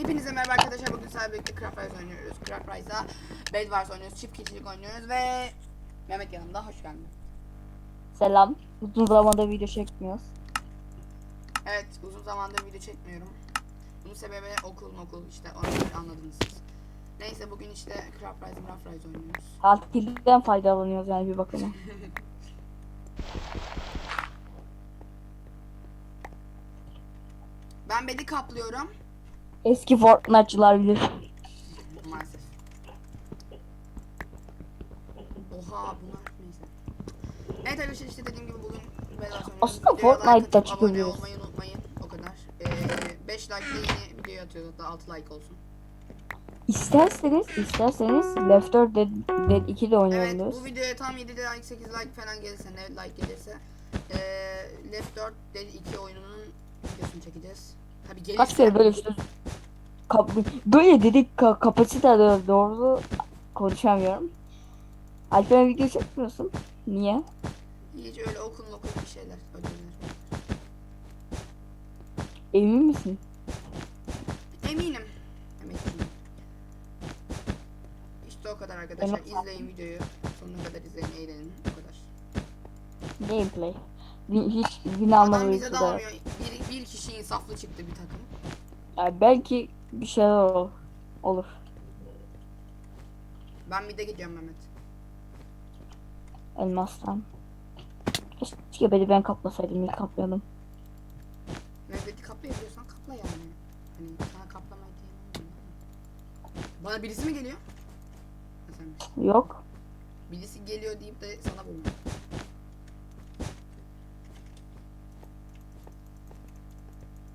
Hepinize merhaba arkadaşlar. Bugün sizlerle birlikte Craft Rise oynuyoruz. Craft Rise'da Bed Wars oynuyoruz. Çift kişilik oynuyoruz ve Mehmet yanımda. Hoş geldin. Selam. Uzun zamandır video çekmiyoruz. Evet uzun zamandır video çekmiyorum. Bunun sebebi okul okul işte onu anladınız siz. Neyse bugün işte Craft Rise, Craft Rise oynuyoruz. Tatilden faydalanıyoruz yani bir bakıma. Ben bedi kaplıyorum. Eski Fortnite'çılar bilir. Maalesef. Oha bunlar neyse. Evet arkadaşlar işte dediğim gibi bugün Bed Wars oynuyoruz. Aslında Fortnite'da atıp Abone çıkabiliriz. olmayı unutmayın. O kadar. Ee, 5 like yeni videoya atıyoruz hatta 6 like olsun. İsterseniz, isterseniz Left 4 Dead, Dead 2 de Evet oynayabiliriz. bu videoya tam 7 like 8 like falan gelirse ne like gelirse ee, Left 4 Dead 2 oyununun videosunu çekeceğiz. Tabi gelirse. Kaç kere böyle işte kap, böyle dedik ka, kapasite doğru konuşamıyorum. Alperen video çekmiyorsun. Niye? Hiç öyle okul okul bir şeyler ödevler. Emin misin? Eminim. Eminim. İşte o kadar arkadaşlar. Evet. İzleyin videoyu. Sonuna kadar izleyin, eğlenin. O kadar. Gameplay. Hiç Adam almadığı bize videoda. dalmıyor. Bir, kişi insaflı çıktı bir takım. Yani belki bir şeyler olur. olur. Ben bir de gidiyorum Mehmet. Elmastan. Keşke beni ben kaplasaydım ilk kapladım. Mehmet'i kaplayabiliyorsan kapla yani. Hani sana kaplamayı diyemem. Bana birisi mi geliyor? Yok. Birisi geliyor deyip de sana vurma.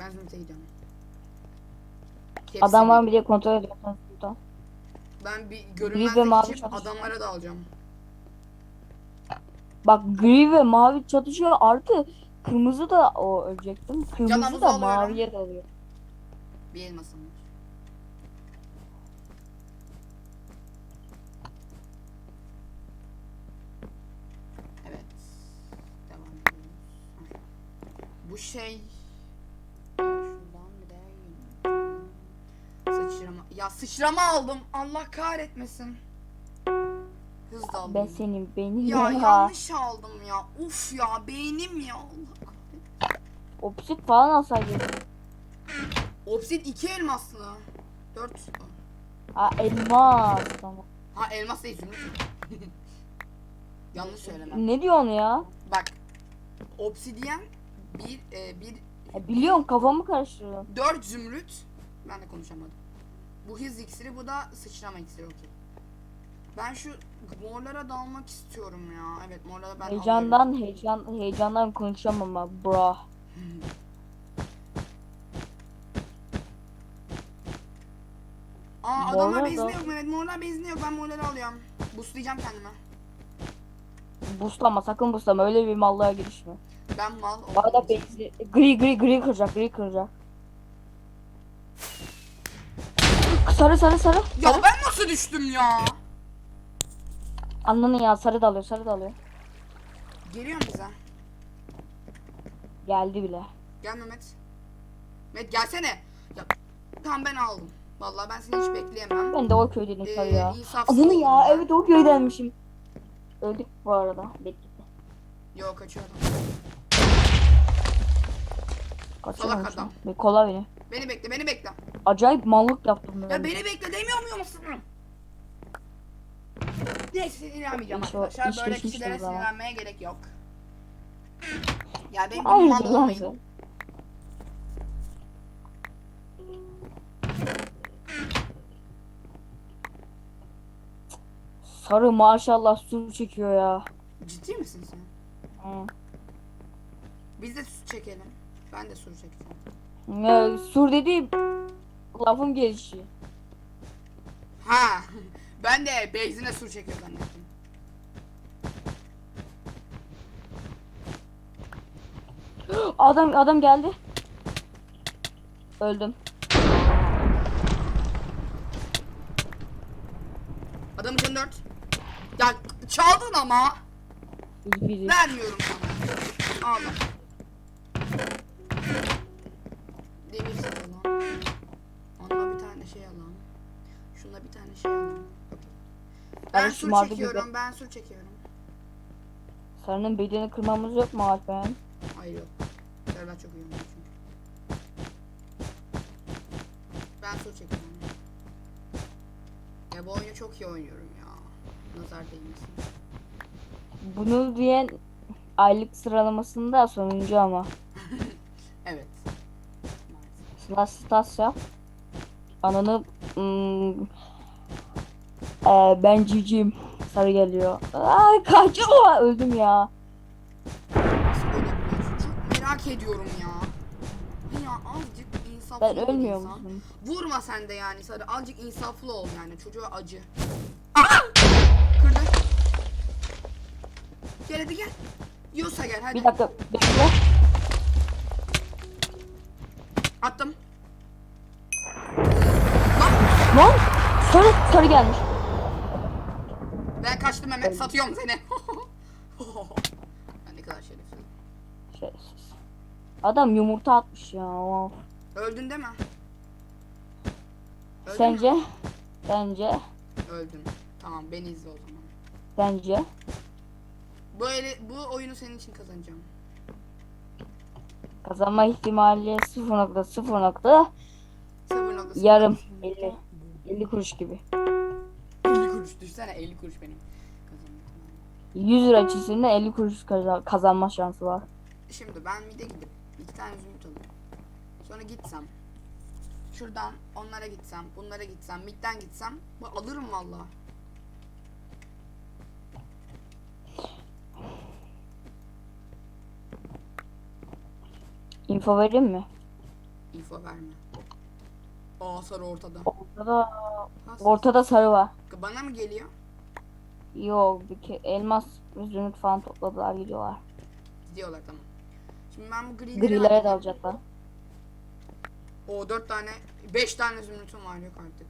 Ben Zümrüt'e gidiyorum. Hepsi Adam var bir- mı diye kontrol ediyorsan buradan. Ben bir görünmezlik mavi geçip çalışıyor. adamlara da alacağım. Bak gri ve mavi çatışıyor artı kırmızı da o ölecektim. Kırmızı havuzu da alıyorum. maviye dalıyor. Bir elmasım var. Evet. Devam ediyoruz. Bu şey Ya sıçrama aldım. Allah kahretmesin. Hız da aldım. Ben senin benim ya ya. yanlış aldım ya. Uf ya beynim ya. Allah kahretmesin. Opsit falan alsaydın. Obsid 2 elmaslı. 4. Ha elmas. Tamam. Ha elmas değil zümrüt. Yanlış söylemem. Ne diyorsun ya? Bak. Obsidiyen bir e, bir E, biliyorum kafamı karıştırıyorsun. 4 zümrüt. Ben de konuşamadım. Bu hız iksiri bu da sıçrama iksiri okey. Ben şu morlara dalmak istiyorum ya. Evet morlara ben alıyorum. Heyecandan heyecan heyecandan konuşamam ama bro. Aa adamlar da- yok Mehmet. Morlar bezinde yok. Ben morları alıyorum. Boostlayacağım kendime. Buslama sakın buslama öyle bir mallığa girişme. Ben mal Bu arada oldum. benzi gri gri gri kıracak gri kıracak. Sarı sarı sarı. Ya sarı. ben nasıl düştüm ya? Anladın ya sarı dalıyor sarı dalıyor. Geliyor mu bize? Geldi bile. Gel Mehmet. Mehmet gelsene. Ya tamam ben aldım. Vallahi ben seni hiç bekleyemem. Ben de o köydenim Ee, sarı ya. Adını ya ben. evet o köydenmişim. Öldük bu arada. Bekle. Yok kaçıyorum. Kaçıyorum. Salak adam. Bir kola beni. Beni bekle beni bekle. Acayip mallık yaptım ben. Ya beni bekle demiyor muyum musun? Neyse sinirlenmeyeceğim İş o- arkadaşlar. iş Böyle geçmiştir kişilere zaman. sinirlenmeye gerek yok. Ya benim lan olmayın. sen. Sarı maşallah su çekiyor ya. Ciddi misin sen? Hı. Biz de su çekelim. Ben de su çekeceğim. Ya, sur dediğim lafın gelişi. Ha. Ben de benzine su çekiyor zannettim. Adam adam geldi. Öldüm. Adamın canı 4. Ya çaldın ama. Biri. Vermiyorum sana. Allah. Onunla bir şey alalım. Şuna bir tane şey alalım. Ben şu sur çekiyorum. Ben sur çekiyorum. Sarının bedenini kırmamız yok mu Alperen? Hayır yok. Server çok oynuyor çünkü. Ben sur çekiyorum. Ya bu oyunu çok iyi oynuyorum ya. Nazar değmesin. Bunu diyen aylık sıralamasında sonuncu ama. Yap. Ananı hmm, Ee, ben cicim. Sarı geliyor. Ay kaç Oha, öldüm ya. Nasıl ölebiliyorsun? Çok merak ediyorum ya. Ya azıcık insaflı Ben ol ölmüyor insan. musun? Vurma sen de yani sarı. Azıcık insaflı ol yani. Çocuğa acı. Aha! Kırdı. Gel hadi gel. Yiyorsa gel hadi. Bir dakika bekle. Attım. Lan sarı sarı gelmiş. Ben kaçtım Mehmet. Satıyorum seni. ben ne kadar şerefsiz. Şerefsiz. Adam yumurta atmış ya. Öldün değil mi? Öldün Sence? mü? Bence. Öldün. Tamam beni izle o zaman. Bence. Böyle bu oyunu senin için kazanacağım. Kazanma ihtimali 0.0 nokta 0.0. yarım 50 50 kuruş gibi. 50 kuruş düşsene 50 kuruş benim. Kazanma ihtimali. 100 lira çizimde 50 kuruş kaza- kazanma şansı var. Şimdi ben mide gidip iki tane zümrüt alayım. Sonra gitsem. Şuradan onlara gitsem, bunlara gitsem, midden gitsem. Bu alırım valla. Info vereyim mi? Info verme. Aa sarı ortada. Ortada Ha, ortada sarı var. Bana mı geliyor? Yok bir ke elmas zümrüt falan topladılar gidiyorlar. Gidiyorlar tamam. Şimdi ben bu grileri Grilere dalacaklar. O dört tane, beş tane zümrütüm var yok artık.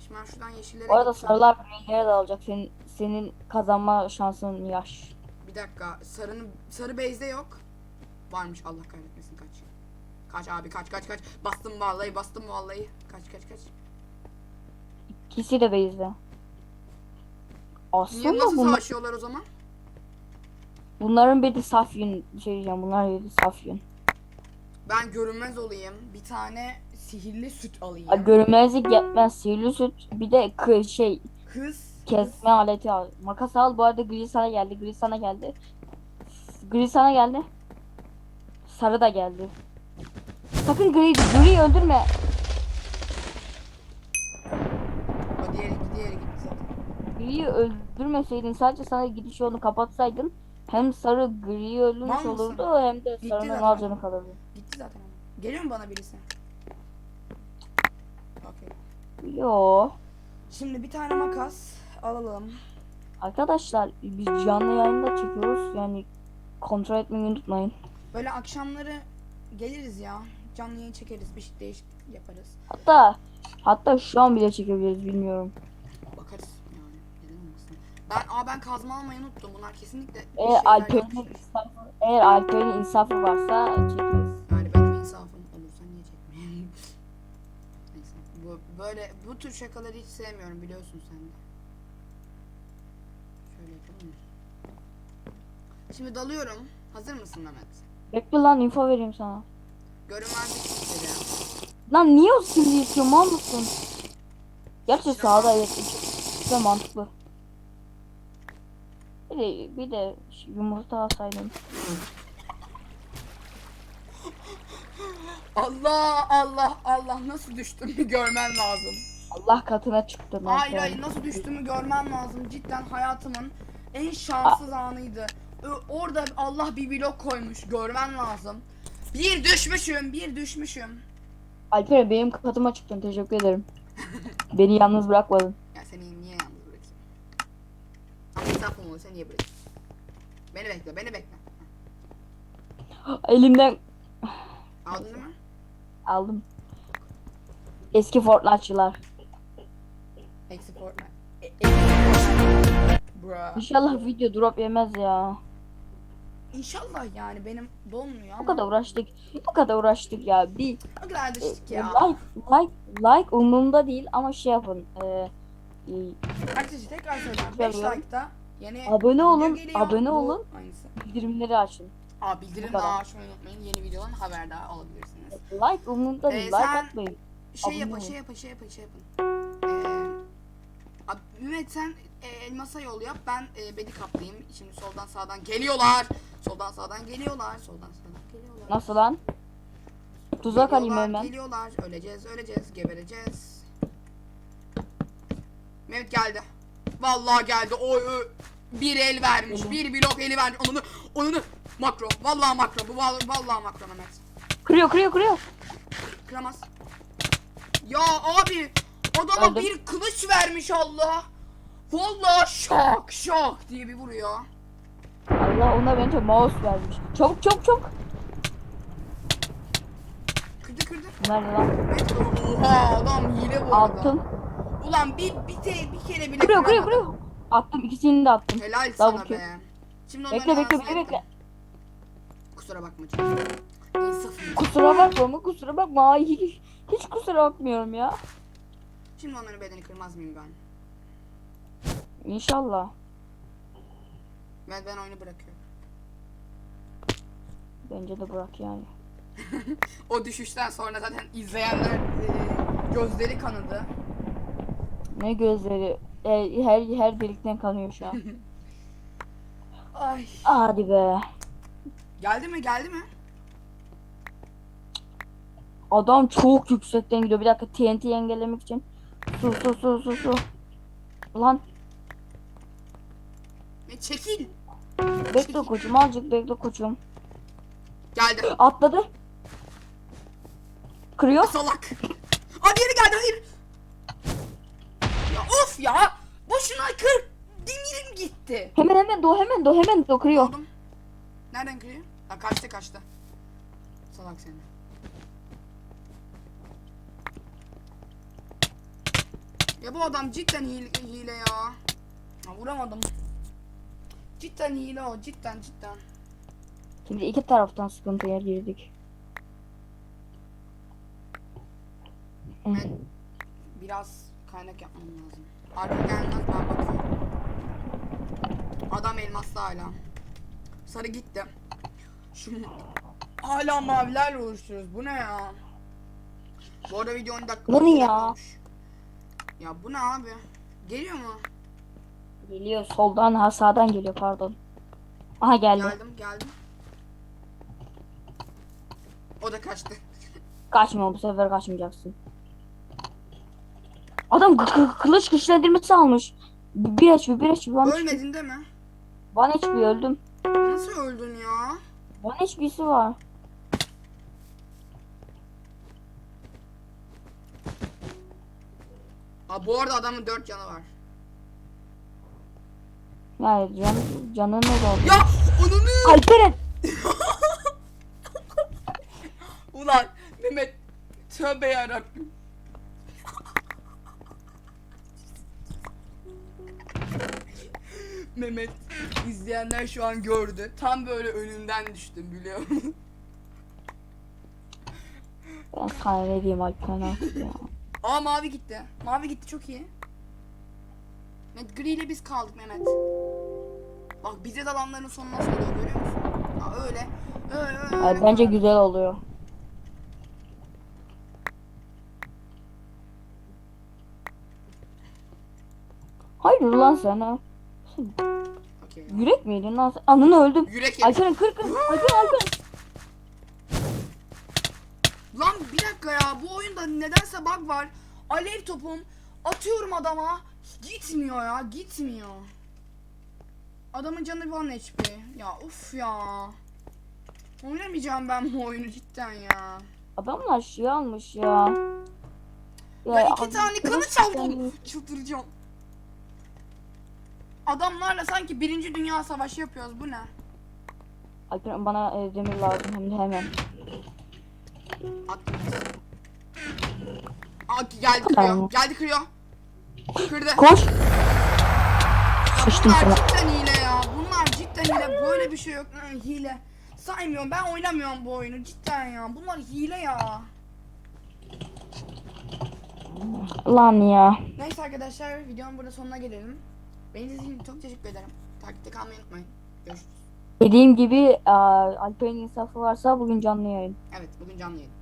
Şimdi ben şuradan yeşillere gideceğim. sarılar grilere dalacak. Senin senin kazanma şansın yaş. Bir dakika. Sarının sarı base'de yok. Varmış Allah kahretmesin kaç. Kaç abi kaç kaç kaç. Bastım vallahi bastım vallahi. Kaç kaç kaç. İkisi de base'de. Niye Aslında nasıl bunlar, savaşıyorlar o zaman? bunların biri saf yün şey diyeceğim. Bunlar biri saf yün. Ben görünmez olayım. Bir tane sihirli süt alayım. Ha, Görünmezlik yetmez. Sihirli süt bir de kı- şey Hız. kesme aleti al. Makas al. Bu arada gri sana geldi. Gri sana geldi. Gri sana geldi. Sarı da geldi. Sakın gri, gri öldürme. O diğeri, diğeri gitti zaten. Gri'yi öldürmeseydin sadece sana gidiş yolunu kapatsaydın hem sarı griyi Mal mısın? olurdu hem de Gitti sarının zaten. al canı kalırdı. Gitti zaten. Geliyor mu bana birisi? Okey. Yo. Şimdi bir tane makas alalım. Arkadaşlar biz canlı yayında çekiyoruz. Yani kontrol etmeyi unutmayın. Böyle akşamları geliriz ya. Canlı yayın çekeriz. Bir şey değişiklik yaparız. Hatta hatta şu an bile çekebiliriz bilmiyorum. Bakarız yani. Neden olmasın. Ben, aa ben kazma almayı unuttum. Bunlar kesinlikle bir Eğer şeyler Alper'in insafı, eğer Alper'in insafı varsa çekeriz. Yani benim insafım olursa niye çekmeyeyim? Neyse. Bu, böyle bu tür şakaları hiç sevmiyorum biliyorsun sen de. Şöyle yapalım mı? Şimdi dalıyorum. Hazır mısın Mehmet? Bekle lan info vereyim sana. Görünmezlik sitleri. Lan niye o simgeyi istiyor mal mısın? Gerçi sağda evet. İşte mantıklı. Bir de, bir de yumurta alsaydım. Allah Allah Allah nasıl düştüğümü görmen lazım. Allah katına çıktı. Hayır hayır nasıl düştüğümü görmen lazım. Cidden hayatımın en şanssız anıydı. Orada Allah bir blok koymuş. Görmen lazım. Bir düşmüşüm, bir düşmüşüm. Alper benim katıma çıktın. Teşekkür ederim. Beni yalnız bırakmadın. Ya seni niye yalnız bırakayım? Ama insafım olursa niye bırakayım? Beni bekle, beni bekle. Elimden Aldın mi? aldım. Eski Fortnite'çılar. Eksi Fortnite. E- eksi Fortnite. Bruh. İnşallah video drop yemez ya. İnşallah yani benim dolmuyor Bu ama. kadar uğraştık. Bu kadar uğraştık ya. Bir Ne kadar düştük e, ya. like like like umurumda değil ama şey yapın. E, e, Arkadaşlar tekrar söylüyorum. 5 Söylüyorum. like'da yeni Abone video olun, geliyor. abone Bu olun. Aynısı. bildirimleri açın. Aa bildirim Bu kadar. açmayı unutmayın. Yeni videodan haberdar olabilirsiniz. Like umurumda Ee, değil. Like sen- atmayın. Şey Abone yapın, şey yapın, şey yapın, şey yapın. Ee, abi, Mehmet sen e, elmasa yol yap. Ben e, bedi kaplayayım. Şimdi soldan sağdan geliyorlar. Soldan sağdan geliyorlar. Soldan sağdan geliyorlar. Nasıl lan? Tuzak alayım Geliyorlar, hemen. Geliyorlar. Öleceğiz, öleceğiz, gebereceğiz. Mehmet geldi. Vallahi geldi. Oy oy. Bir el vermiş. Bir blok eli vermiş. Onunu, onunu. Makro. Vallahi makro. Bu vallahi, vallahi makro Mehmet. Kırıyor kırıyor kırıyor. Kıramaz. Ya abi adama Öldüm. bir kılıç vermiş Allah. Vallahi şak şak diye bir vuruyor. Allah ona bence mouse vermiş. Çabuk çabuk çabuk. Kırdı kırdı. Nerede lan? Evet, Oha adam hile bu arada. Attım. Ulan bir bir, te, bir kere bile Kırıyor kırıyor kıramadım. kırıyor. Attım ikisini de attım. Helal sana bakıyor. be. Şimdi Bekle bekle arasına bekle bekle. Kusura bakma canım. Kusura bakma mı? Kusura bakma. Ay, hiç, hiç kusura bakmıyorum ya. Şimdi onların bedeni kırmaz mıyım ben? İnşallah. Ben, ben oyunu bırakıyorum. Bence de bırak yani. O düşüşten sonra zaten izleyenler e, gözleri kanadı. Ne gözleri. E, her her delikten kanıyor şu an. Ay. Hadi be. Geldi mi geldi mi? Adam çok yüksekten gidiyor. Bir dakika TNT engellemek için. Su su su su su. Lan çekil. bekle koçum azıcık bekle koçum. Geldi. Atladı. Kırıyor. Salak. Aa diğeri geldi hayır. Ya of ya. Boşuna kır. Demirim gitti. Hemen hemen do hemen do hemen do kırıyor. Aldım. Nereden kırıyor? Ha kaçtı kaçtı. Salak seni. Ya bu adam cidden hile, hile ya. Ha, vuramadım. Cidden hile o cidden cidden. Şimdi iki taraftan sıkıntıya girdik. Ben biraz kaynak yapmam lazım. Arka gelmez ben bakıyorum. Adam elmaslı hala. Sarı gitti. Şu hala mavilerle uğraşıyoruz. Bu ne ya? Bu arada video 10 dakika. Bu ne 12 ya? olmuş. Ya bu ne abi? Geliyor mu? Geliyor soldan ha sağdan geliyor pardon. Aha geldi. Geldim geldim. O da kaçtı. Kaçma bu sefer kaçmayacaksın. Adam kı- kı- kılıç güçlendirmesi almış. Bir bir HP bir bana, Ölmedin değil mi? bana HP öldüm. Nasıl öldün ya? Bana HP'si var. Aa, bu arada adamın 4 canı var. Yani can, canı ne oldu? Ya onunu Alperen! Ulan Mehmet tövbe yarabbim. Mehmet izleyenler şu an gördü. Tam böyle önünden düştüm biliyor musun? Ben sana ne diyeyim Alperen artık ya. Aa mavi gitti. Mavi gitti çok iyi. Mehmet gri ile biz kaldık Mehmet. Bak bize dalanların sonu nasıl oluyor görüyor musun? Aa, öyle. Öyle öyle. Öyle bence güzel oluyor. Hayır lan sen ha. Okey. Yürek miydin lan? Anını öldüm. Yürek yedim. Kır kır. Alperen Alperen. Lan bir dakika ya bu oyunda nedense bug var. Alev topum atıyorum adama gitmiyor ya gitmiyor. Adamın canı 1 HP. Ya uf ya. Oynamayacağım ben bu oyunu cidden ya. Adamlar şey almış ya. Ya, iki abi, tane kılıç aldım. Çıldıracağım. Adamlarla sanki birinci dünya savaşı yapıyoruz bu ne? Alperen bana e, demir lazım hem de hemen. Aa, geldi kırıyor. Geldi kırıyor. Kırdı. Koş. Ya bunlar sana. cidden ya. Cidden hile. Böyle bir şey yok. Hı, hile. Saymıyorum. Ben oynamıyorum bu oyunu. Cidden ya. Bunlar hile ya. Lan ya. Neyse arkadaşlar videonun burada sonuna gelelim. Beni izlediğiniz için çok teşekkür ederim. Takipte kalmayı unutmayın. Görüşürüz. Dediğim gibi Alper'in insafı varsa bugün canlı yayın. Evet bugün canlı yayın.